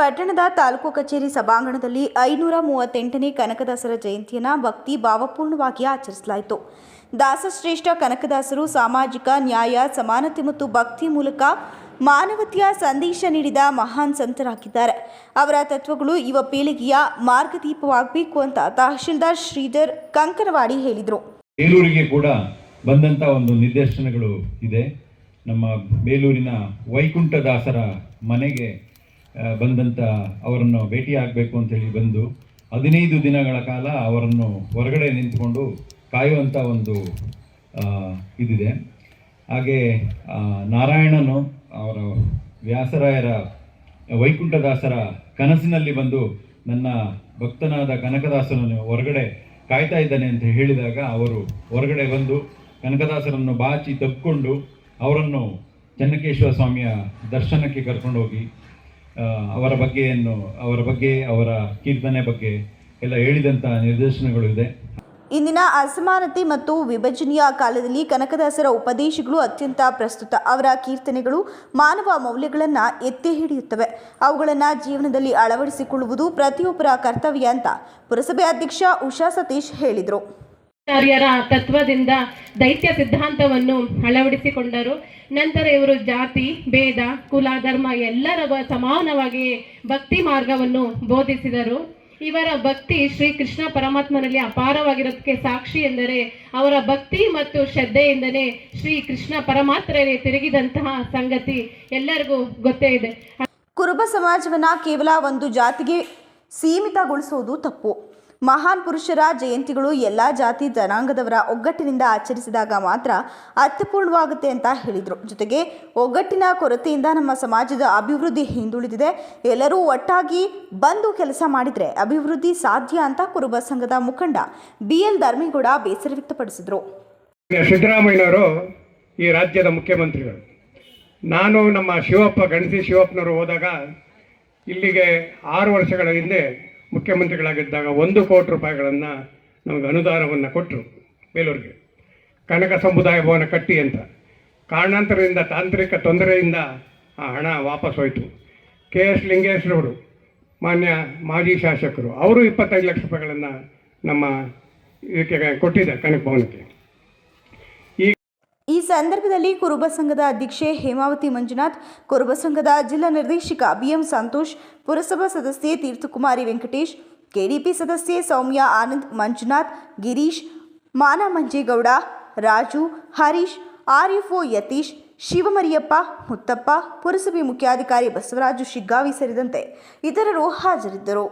ಪಟ್ಟಣದ ತಾಲೂಕು ಕಚೇರಿ ಸಭಾಂಗಣದಲ್ಲಿ ಐನೂರ ಮೂವತ್ತೆಂಟನೇ ಕನಕದಾಸರ ಜಯಂತಿಯನ್ನು ಭಕ್ತಿ ಭಾವಪೂರ್ಣವಾಗಿ ಆಚರಿಸಲಾಯಿತು. ದಾಸಶ್ರೇಷ್ಠ ಕನಕದಾಸರು ಸಾಮಾಜಿಕ, ನ್ಯಾಯ, ಸಮಾನತೆ ಮತ್ತು ಭಕ್ತಿ ಮೂಲಕ ಮಾನವತೆಯ ಸಂದೇಶ ನೀಡಿದ ಮಹಾನ್ ಸಂತರಾಗಿದ್ದಾರೆ. ಅವರ ತತ್ವಗಳು ಯುವ ಪೀಳಿಗೆಯ ಮಾರ್ಗದೀಪವಾಗಬೇಕು ಅಂತ ತಹಶೀಲ್ದಾರ್ ಶ್ರೀಧರ್ ಕಂಕರವಾಡಿ ಹೇಳಿದರು. ಬೇಲೂರಿಗೆ ಕೂಡ ಬಂದಂಥ ಒಂದು ನಿದರ್ಶನಗಳು ಇದೆ. ನಮ್ಮ ಬೇಲೂರಿನ ವೈಕುಂಠದಾಸರ ಮನೆಗೆ ಬಂದಂಥ ಅವರನ್ನು ಭೇಟಿಯಾಗಬೇಕು ಅಂತೇಳಿ ಬಂದು ಹದಿನೈದು ದಿನಗಳ ಕಾಲ ಅವರನ್ನು ಹೊರಗಡೆ ನಿಂತ್ಕೊಂಡು ಕಾಯುವಂಥ ಒಂದು ಇದಿದೆ. ಹಾಗೆ ನಾರಾಯಣನು ಅವರ ವ್ಯಾಸರಾಯರ, ವೈಕುಂಠದಾಸರ ಕನಸಿನಲ್ಲಿ ಬಂದು ನನ್ನ ಭಕ್ತನಾದ ಕನಕದಾಸನನ್ನು ಹೊರಗಡೆ ಕಾಯ್ತಾ ಇದ್ದಾನೆ ಅಂತ ಹೇಳಿದಾಗ ಅವರು ಹೊರಗಡೆ ಬಂದು ಕನಕದಾಸರನ್ನು ಬಾಚಿ ತಬ್ಕೊಂಡು ಅವರನ್ನು ಚನ್ನಕೇಶ್ವರ ಸ್ವಾಮಿಯ ದರ್ಶನಕ್ಕೆ ಕರ್ಕೊಂಡೋಗಿ ಅವರ ಬಗ್ಗೆಯನ್ನು, ಅವರ ಬಗ್ಗೆ, ಅವರ ಕೀರ್ತನೆ ಬಗ್ಗೆ ಎಲ್ಲ ಹೇಳಿದಂತಹ ನಿರ್ದೇಶನಗಳು ಇದೆ. ಇಂದಿನ ಅಸಮಾನತೆ ಮತ್ತು ವಿಭಜನೆಯ ಕಾಲದಲ್ಲಿ ಕನಕದಾಸರ ಉಪದೇಶಗಳು ಅತ್ಯಂತ ಪ್ರಸ್ತುತ. ಅವರ ಕೀರ್ತನೆಗಳು ಮಾನವ ಮೌಲ್ಯಗಳನ್ನು ಎತ್ತಿ ಹಿಡಿಯುತ್ತವೆ. ಅವುಗಳನ್ನು ಜೀವನದಲ್ಲಿ ಅಳವಡಿಸಿಕೊಳ್ಳುವುದು ಪ್ರತಿಯೊಬ್ಬರ ಕರ್ತವ್ಯ ಅಂತ ಪುರಸಭೆ ಅಧ್ಯಕ್ಷ ಉಷಾ ಸತೀಶ್ ಹೇಳಿದರು. ಆಚಾರ್ಯರ ತತ್ವದಿಂದ ದೈತ್ಯ ಸಿದ್ಧಾಂತವನ್ನು ಅಳವಡಿಸಿಕೊಂಡರು. ನಂತರ ಇವರು ಜಾತಿ, ಭೇದ, ಕುಲ, ಧರ್ಮ ಎಲ್ಲರ ಸಮಾನವಾಗಿ ಭಕ್ತಿ ಮಾರ್ಗವನ್ನು ಬೋಧಿಸಿದರು. ಇವರ ಭಕ್ತಿ ಶ್ರೀ ಕೃಷ್ಣ ಪರಮಾತ್ಮನಲ್ಲಿ ಅಪಾರವಾಗಿರೋದಕ್ಕೆ ಸಾಕ್ಷಿ ಎಂದರೆ ಅವರ ಭಕ್ತಿ ಮತ್ತು ಶ್ರದ್ಧೆಯಿಂದಲೇ ಶ್ರೀ ಕೃಷ್ಣ ಪರಮಾತ್ಮನೇ ತಿರುಗಿದಂತಹ ಸಂಗತಿ ಎಲ್ಲರಿಗೂ ಗೊತ್ತೇ ಇದೆ. ಕುರುಬ ಸಮಾಜವನ್ನು ಕೇವಲ ಒಂದು ಜಾತಿಗೆ ಸೀಮಿತಗೊಳಿಸುವುದು ತಪ್ಪು. ಮಹಾನ್ ಪುರುಷರ ಜಯಂತಿಗಳು ಎಲ್ಲ ಜಾತಿ ಜನಾಂಗದವರ ಒಗ್ಗಟ್ಟಿನಿಂದ ಆಚರಿಸಿದಾಗ ಮಾತ್ರ ಅರ್ಥಪೂರ್ಣವಾಗುತ್ತೆ ಅಂತ ಹೇಳಿದರು. ಜೊತೆಗೆ ಒಗ್ಗಟ್ಟಿನ ಕೊರತೆಯಿಂದ ನಮ್ಮ ಸಮಾಜದ ಅಭಿವೃದ್ಧಿ ಹಿಂದುಳಿದಿದೆ. ಎಲ್ಲರೂ ಒಟ್ಟಾಗಿ ಬಂದು ಕೆಲಸ ಮಾಡಿದರೆ ಅಭಿವೃದ್ಧಿ ಸಾಧ್ಯ ಅಂತ ಕುರುಬ ಸಂಘದ ಮುಖಂಡ ಬಿ ಎಲ್ ಧರ್ಮೇಗೌಡ ಬೇಸರ ವ್ಯಕ್ತಪಡಿಸಿದರು. ಸಿದ್ದರಾಮಯ್ಯನವರು ಈ ರಾಜ್ಯದ ಮುಖ್ಯಮಂತ್ರಿಗಳು. ನಾನು ನಮ್ಮ ಶಿವಪ್ಪ ಗಣಸಿ ಶಿವಪ್ಪನವರು ಹೋದಾಗ ಇಲ್ಲಿಗೆ ಆರು ವರ್ಷಗಳ ಹಿಂದೆ ಮುಖ್ಯಮಂತ್ರಿಗಳಾಗಿದ್ದಾಗ ಒಂದು ಕೋಟಿ ರೂಪಾಯಿಗಳನ್ನು ನಮಗೆ ಅನುದಾನವನ್ನು ಕೊಟ್ಟರು ಬೇಲೂರಿಗೆ. ಕನಕ ಸಮುದಾಯ ಭವನ ಕಟ್ಟಿ ಅಂತ. ಕಾರಣಾಂತರದಿಂದ ತಾಂತ್ರಿಕ ತೊಂದರೆಯಿಂದ ಆ ಹಣ ವಾಪಸ್ ಹೋಯಿತು. ಕೆ ಎಸ್ ಲಿಂಗೇಶ್ವರವರು ಮಾನ್ಯ ಮಾಜಿ ಶಾಸಕರು, ಅವರು ಇಪ್ಪತ್ತೈದು ಲಕ್ಷ ರೂಪಾಯಿಗಳನ್ನು ನಮ್ಮ ಇದಕ್ಕೆ ಕೊಟ್ಟಿದ್ದಾರೆ ಕನಕ ಭವನಕ್ಕೆ. ಸಂದರ್ಭದಲ್ಲಿ ಕುರುಬ ಸಂಘದ ಅಧ್ಯಕ್ಷೆ ಹೇಮಾವತಿ ಮಂಜುನಾಥ್, ಕುರುಬ ಸಂಘದ ಜಿಲ್ಲಾ ನಿರ್ದೇಶಕ ಬಿಎಂ ಸಂತೋಷ್, ಪುರಸಭಾ ಸದಸ್ಯೆ ತೀರ್ಥಕುಮಾರಿ ವೆಂಕಟೇಶ್, ಕೆಡಿಪಿ ಸದಸ್ಯೆ ಸೌಮ್ಯ ಆನಂದ್ ಮಂಜುನಾಥ್, ಗಿರೀಶ್, ಮಾನ ಮಂಜೇಗೌಡ, ರಾಜು, ಹರೀಶ್, ಆರ್ಎಫ್ಒ ಯತೀಶ್, ಶಿವಮರಿಯಪ್ಪ, ಮುತ್ತಪ್ಪ, ಪುರಸಭೆ ಮುಖ್ಯಾಧಿಕಾರಿ ಬಸವರಾಜು ಶಿಗ್ಗಾವಿ ಸೇರಿದಂತೆ ಇತರರು ಹಾಜರಿದ್ದರು.